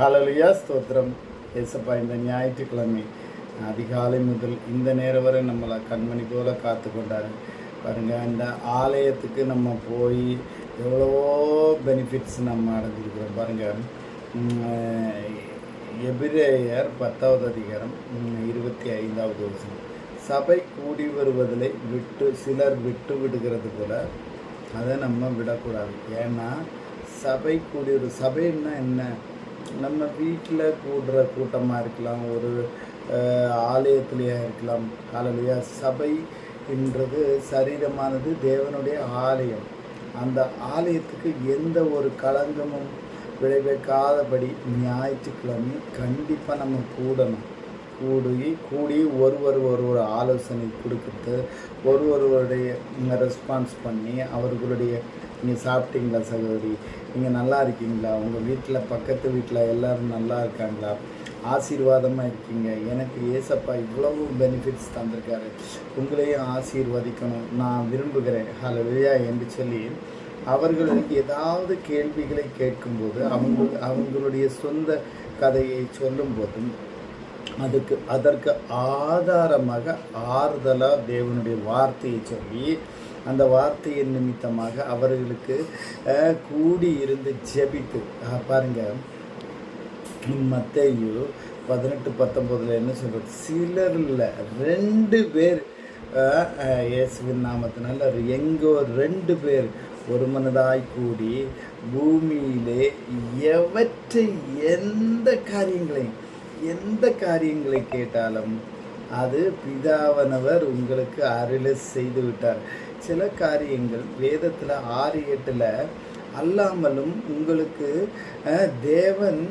ஹலலியா ஸ்தோத்திரம். ஏசப்பா இந்த ஞாயிற்றுக்கிழமை அதிகாலை முதல் இந்த நேரம் வரை நம்மளை கண்மணி போல காத்து கொண்டாரு பாருங்க இந்த ஆலயத்துக்கு நம்ம போய் எவ்வளவோ பெனிஃபிட்ஸ் நம்ம அடைஞ்சிருக்கிறோம். பாருங்க எபிரேயர் பத்தாவது அதிகாரம் இருபத்தி ஐந்தாவது வருஷம் சபை கூடி வருவதில் விட்டு சிலர் விட்டு விடுகிறது போல அதை நம்ம விடக்கூடாது. ஏன்னா சபை கூடி ஒரு சபைன்னா என்ன? நம்ம வீட்டில் கூடுற கூட்டமாக இருக்கலாம் ஒரு ஆலயத்திலேயே இருக்கலாம் ஆலயா சபை என்றது சரீரமானது தேவனுடைய ஆலயம். அந்த ஆலயத்துக்கு எந்த ஒரு களங்கமும் விளைவிக்காதபடி ஞாயிற்றுக்கிழமை கண்டிப்பாக நம்ம கூடணும். கூடி கூடி ஒருவர் ஒரு ஒரு ஆலோசனை கொடுக்குறது ஒரு ஒருவருடைய ரெஸ்பான்ஸ் பண்ணி அவர்களுடைய நீங்கள் சாப்பிட்டீங்களா சகோதரி? நீங்கள் நல்லா இருக்கீங்களா? உங்கள் வீட்டில் பக்கத்து வீட்டில் எல்லாரும் நல்லா இருக்காங்களா? ஆசீர்வாதமாக இருக்கீங்க. எனக்கு ஏசப்பா இவ்வளவு பெனிஃபிட்ஸ் தந்திருக்காரு. உங்களையும் ஆசீர்வதிக்கணும். நான் விரும்புகிறேன். ஹலோயா என்று சொல்லி அவர்கள் ஏதாவது கேள்விகளை கேட்கும்போது அவங்க அவங்களுடைய சொந்த கதையை சொல்லும்போதும் அதுக்கு அதற்கு ஆதாரமாக ஆறுதலாக தேவனுடைய வார்த்தையை சொல்லி அந்த வார்த்தையின் நிமித்தமாக அவர்களுக்கு கூடி இருந்து ஜெபித்து பாருங்கள் பாருங்க. பதினெட்டு பத்தொம்போதில் என்ன சொல்கிறது சிலர் இல்லை ரெண்டு பேர் இயேசுவின் நாமத்தினால எங்கோ ரெண்டு பேர் ஒரு மனதாய் கூடி பூமியிலே எவற்றை எந்த காரியங்களையும் எந்த காரியங்களை கேட்டாலும் அது பிதாவனவர் உங்களுக்கு அருளை செய்து விட்டார். சில காரியங்கள் வேதத்தில் ஆறு எட்டில் அல்லாமலும் உங்களுக்கு தேவன்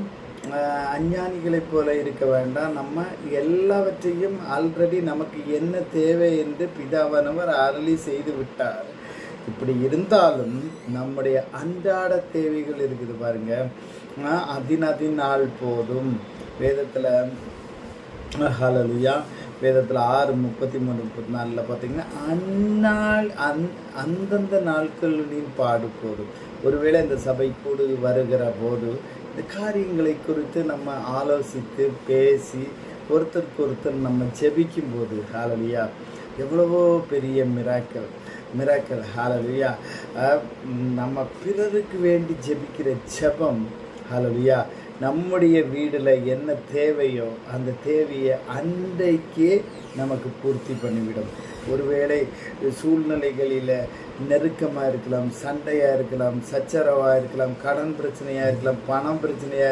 அஞ்ஞானிகளைப் போல இருக்க வேண்டாம். நம்ம எல்லாவற்றையும் ஆல்ரெடி நமக்கு என்ன தேவை என்று பிதாவானவர் அருளி செய்து விட்டார். இப்படி இருந்தாலும் நம்முடைய அன்றாட தேவைகள் இருக்குது பாருங்க. அஹ், அதினதினால் போதும். வேதத்தில் ஹலலுயா வேதத்தில் ஆறு முப்பத்தி மூணு முப்பத்தி நாலில் பார்த்தீங்கன்னா அந்நாள் அந் அந்தந்த நாட்களின் பாடு போதும் ஒருவேளை இந்த சபை கூடு வருகிற போது இந்த காரியங்களை குறித்து நம்ம ஆலோசித்து பேசி ஒருத்தருக்கு ஒருத்தர் நம்ம ஜெபிக்கும் போது ஹாலலியா எவ்வளவோ பெரிய மிராக்கள் மிராக்கள் ஹாலலியா நம்ம பிறருக்கு வேண்டி ஜெபிக்கிற ஜெபம் ஹாலலியா நம்முடைய வீடில் என்ன தேவையோ அந்த தேவையை அன்றைக்கே நமக்கு பூர்த்தி பண்ணிவிடும். ஒருவேளை சூழ்நிலைகளில் நெருக்கமாக இருக்கலாம் சண்டையாக இருக்கலாம் சச்சரவாக இருக்கலாம் கடன் பிரச்சனையாக இருக்கலாம் பணம் பிரச்சனையாக